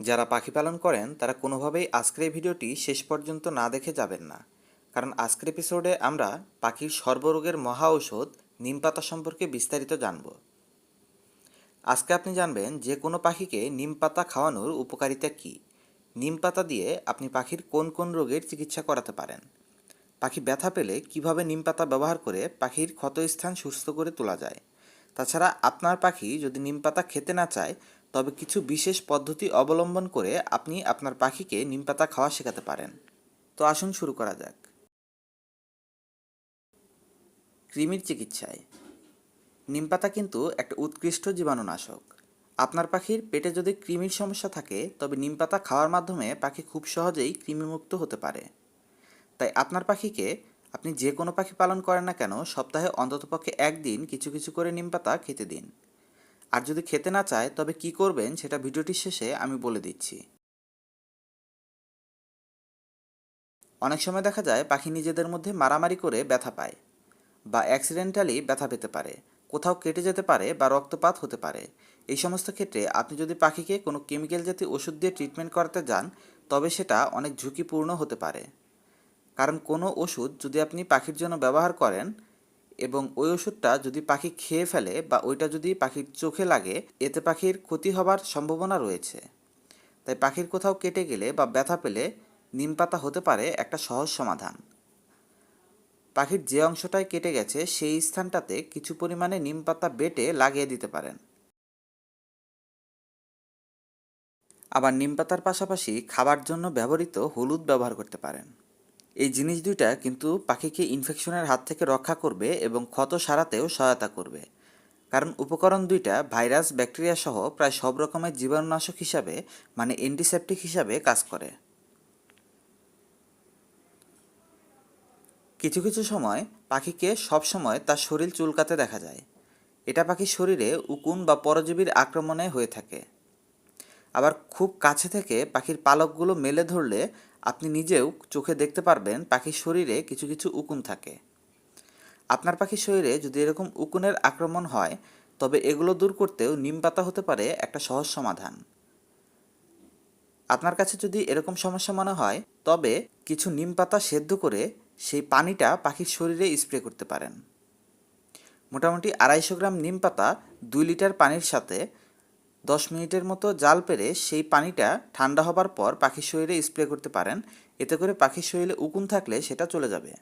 যারা পাখি পালন করেন, তারা কোনোভাবেই আজকের এই ভিডিওটি শেষ পর্যন্ত না দেখে যাবেন না। কারণ আজকের এপিসোডে আমরা পাখির সর্বরোগের মহা ঔষধ নিম পাতা সম্পর্কে বিস্তারিত জানব। আজকে আপনি জানবেন যে কোনো পাখিকে নিম পাতা খাওয়ানোর উপকারিতা কী। নিম পাতা দিয়ে আপনি পাখির কোন কোন রোগের চিকিৎসা করাতে পারেন। পাখি ব্যথা পেলে কীভাবে নিম পাতা ব্যবহার করে পাখির ক্ষতস্থান সুস্থ করে তোলা যায়। তাছাড়া আপনার পাখি যদি নিম পাতা খেতে না চায় তবে কিছু বিশেষ পদ্ধতি অবলম্বন করে আপনি আপনার পাখিকে নিম পাতা খাওয়া শেখাতে পারেন। তো আসুন শুরু করা যাক। কৃমির চিকিৎসায়। নিম পাতা কিন্তু একটা উৎকৃষ্ট জীবাণুনাশক। আপনার পাখির পেটে যদি কৃমির সমস্যা থাকে, তবে নিম পাতা খাওয়ার মাধ্যমে পাখি খুব সহজেই কৃমিমুক্ত হতে পারে। তাই আপনার পাখিকে আপনি যে কোনো পাখি পালন করেন না কেন, সপ্তাহে অন্ততপক্ষে একদিন কিছু কিছু করে নিম পাতা খেতে দিন। আর যদি খেতে না চায়, তবে কি করবেন সেটা ভিডিওটির শেষে আমি বলে দিচ্ছি। অনেক সময় দেখা যায় পাখি নিজেদের মধ্যে মারামারি করে ব্যথা পায় বা অ্যাক্সিডেন্টালি ব্যথা পেতে পারে, কোথাও কেটে যেতে পারে বা রক্তপাত হতে পারে। এই সমস্ত ক্ষেত্রে আপনি যদি পাখিকে কোনো কেমিক্যাল জাতীয় ওষুধ দিয়ে ট্রিটমেন্ট করাতে যান, তবে সেটা অনেক ঝুঁকিপূর্ণ হতে পারে। কারণ কোনো ওষুধ যদি আপনি পাখির জন্য ব্যবহার করেন এবং ওই ওষুধটা যদি পাখি খেয়ে ফেলে বা ওইটা যদি পাখির চোখে লাগে, এতে পাখির ক্ষতি হবার সম্ভাবনা রয়েছে। তাই পাখির কোথাও কেটে গেলে বা ব্যথা পেলে নিম পাতা হতে পারে একটা সহজ সমাধান। পাখির যে অংশটায় কেটে গেছে, সেই স্থানটাতে কিছু পরিমাণে নিম পাতা বেটে লাগিয়ে দিতে পারেন। আবার নিম পাতার পাশাপাশি খাবার জন্য ব্যবহৃত হলুদ ব্যবহার করতে পারেন। এই জিনিস দুইটা কিন্তু পাখিকে ইনফেকশনের হাত থেকে রক্ষা করবে এবং ক্ষত সারাতেও সহায়তা করবে। কারণ উপকরণ দুইটা ভাইরাস, ব্যাকটেরিয়া সহ প্রায় সব রকমের জীবাণুনাশক হিসাবে মানে অ্যান্টিসেপটিক হিসাবে কাজ করে। কিছু কিছু সময় পাখিকে সব সময় তার শরীর চুলকাতে দেখা যায়। এটা পাখির শরীরে উকুন বা পরজীবীর আক্রমণে হয়ে থাকে। আবার খুব কাছে থেকে পাখির পালকগুলো মেলে ধরলে আপনি নিজেও চোখে দেখতে পারবেন পাখির শরীরে কিছু কিছু উকুন থাকে। আপনার পাখির শরীরে যদি এরকম উকুনের আক্রমণ হয়, তবে এগুলো দূর করতেও নিম পাতা হতে পারে একটা সহজ সমাধান। আপনার কাছে যদি এরকম সমস্যা মনে হয়, তবে কিছু নিম পাতা সেদ্ধ করে সেই পানিটা পাখির শরীরে স্প্রে করতে পারেন। মোটামুটি আড়াইশো গ্রাম নিম পাতা দুই লিটার পানির সাথে দশ মিনিটের মতো জাল পেরে সেই পানিটা ঠান্ডা হবার পর পাখির শরীরে স্প্রে করতে পারেন। এতে করে পাখির শরীরে উকুন থাকলে সেটা চলে যাবে।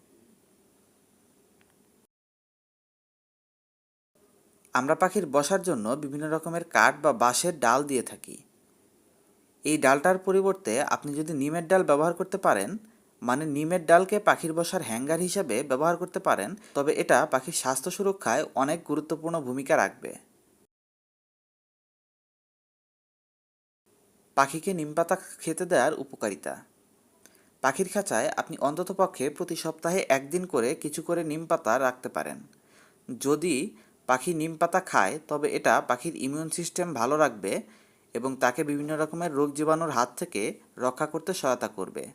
আমরা পাখির বসার জন্য বিভিন্ন রকমের কাঠ বা বাঁশের ডাল দিয়ে থাকি। এই ডালটার পরিবর্তে আপনি যদি নিমের ডাল ব্যবহার করতে পারেন মানে নিমের ডালকে পাখির বসার হ্যাঙ্গার হিসাবে ব্যবহার করতে পারেন, তবে এটা পাখির স্বাস্থ্য সুরক্ষায় অনেক গুরুত্বপূর্ণ ভূমিকা রাখবে। পাখিকে নিমপাতা খেতে দেওয়ার উপকারিতা। পাখির খাঁচায় আপনি অন্ততপক্ষে প্রতি সপ্তাহে একদিন করে কিছু করে নিম পাতা রাখতে পারেন। যদি পাখি নিম পাতা খায়, তবে এটা পাখির ইমিউন সিস্টেম ভালো রাখবে এবং তাকে বিভিন্ন রকমের রোগ জীবাণুর হাত থেকে রক্ষা করতে সহায়তা করবে।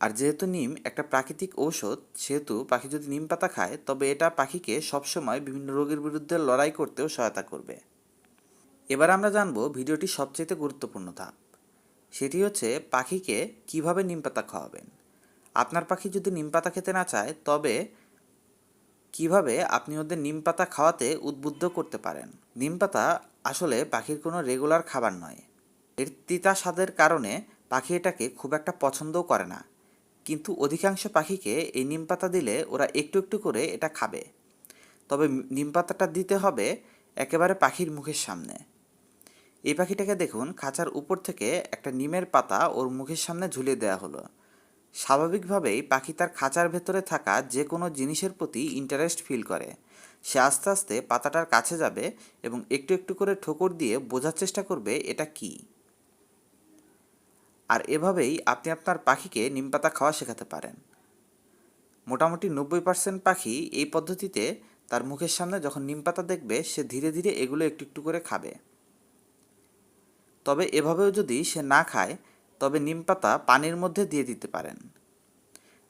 আর যেহেতু নিম একটা প্রাকৃতিক ঔষধ, সেহেতু পাখি যদি নিম পাতা খায়, তবে এটা পাখিকে সবসময় বিভিন্ন রোগের বিরুদ্ধে লড়াই করতেও সহায়তা করবে। এবার আমরা জানব ভিডিওটির সবচেয়ে গুরুত্বপূর্ণ ধাপ। সেটি হচ্ছে পাখিকে কীভাবে নিম পাতা খাওয়াবেন। আপনার পাখি যদি নিম পাতা খেতে না চায়, তবে কীভাবে আপনি ওদের নিম পাতা খাওয়াতে উদ্বুদ্ধ করতে পারেন? নিম পাতা আসলে পাখির কোনো রেগুলার খাবার নয়। এর তিতা স্বাদের কারণে পাখি এটাকে খুব একটা পছন্দও করে না। কিন্তু অধিকাংশ পাখিকে এই নিম পাতা দিলে ওরা একটু একটু করে এটা খাবে। তবে নিম পাতাটা দিতে হবে একেবারে পাখির মুখের সামনে। এই পাখিটাকে দেখুন খাঁচার উপর থেকে একটা নিমের পাতা ওর মুখের সামনে ঝুলিয়ে দেওয়া হলো। স্বাভাবিকভাবেই পাখি তার খাঁচার ভেতরে থাকা যে কোনো জিনিসের প্রতি ইন্টারেস্ট ফিল করে। সে আস্তে আস্তে পাতাটার কাছে যাবে এবং একটু একটু করে ঠোকর দিয়ে বোঝার চেষ্টা করবে এটা কি। আর এভাবেই আপনি আপনার পাখিকে নিম পাতা খাওয়া শেখাতে পারেন। মোটামুটি নব্বই পার্সেন্ট পাখি এই পদ্ধতিতে তার মুখের সামনে যখন নিম পাতা দেখবে, সে ধীরে ধীরে এগুলো একটু একটু করে খাবে। তবে এভাবেও যদি সে না খায়, তবে নিম পাতা পানির মধ্যে দিয়ে দিতে পারেন।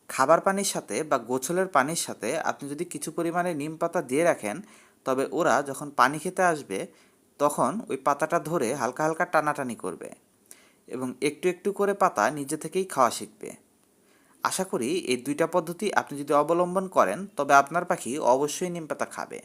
খাবার পানির সাথে বা গোছলের পানির সাথে আপনি যদি কিছু পরিমাণে নিম পাতা দিয়ে রাখেন, তবে ওরা যখন পানি খেতে আসবে, তখন ওই পাতাটা ধরে হালকা হালকা টানাটানি করবে এবং একটু একটু করে পাতা নিজে থেকেই খাওয়া শিখবে। আশা করি এই দুইটা পদ্ধতি আপনি যদি অবলম্বন করেন, তবে আপনার পাখি অবশ্যই নিম পাতা খাবে।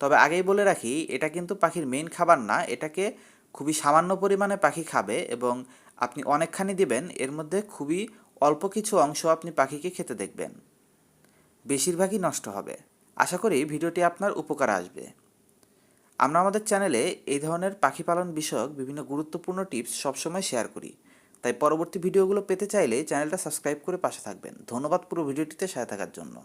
তবে আগেই বলে রাখি, এটা কিন্তু পাখির মেইন খাবার না, এটাকে খুবই সামান্য পরিমাণে পাখি খাবে এবং আপনি অনেকখানি দিবেন, এর মধ্যে খুবই অল্প কিছু অংশ আপনি পাখিকে খেতে দেখবেন। বেশিরভাগই নষ্ট হবে। আশা করি ভিডিওটি আপনার উপকার আসবে। আমরা আমাদের চ্যানেলে এই ধরনের পাখি পালন বিষয়ক বিভিন্ন গুরুত্বপূর্ণ টিপস সবসময় শেয়ার করি। তাই পরবর্তী ভিডিওগুলো পেতে চাইলে চ্যানেলটা সাবস্ক্রাইব করে পাশে থাকবেন। ধন্যবাদ পুরো ভিডিওটিতে সাথে থাকার জন্য।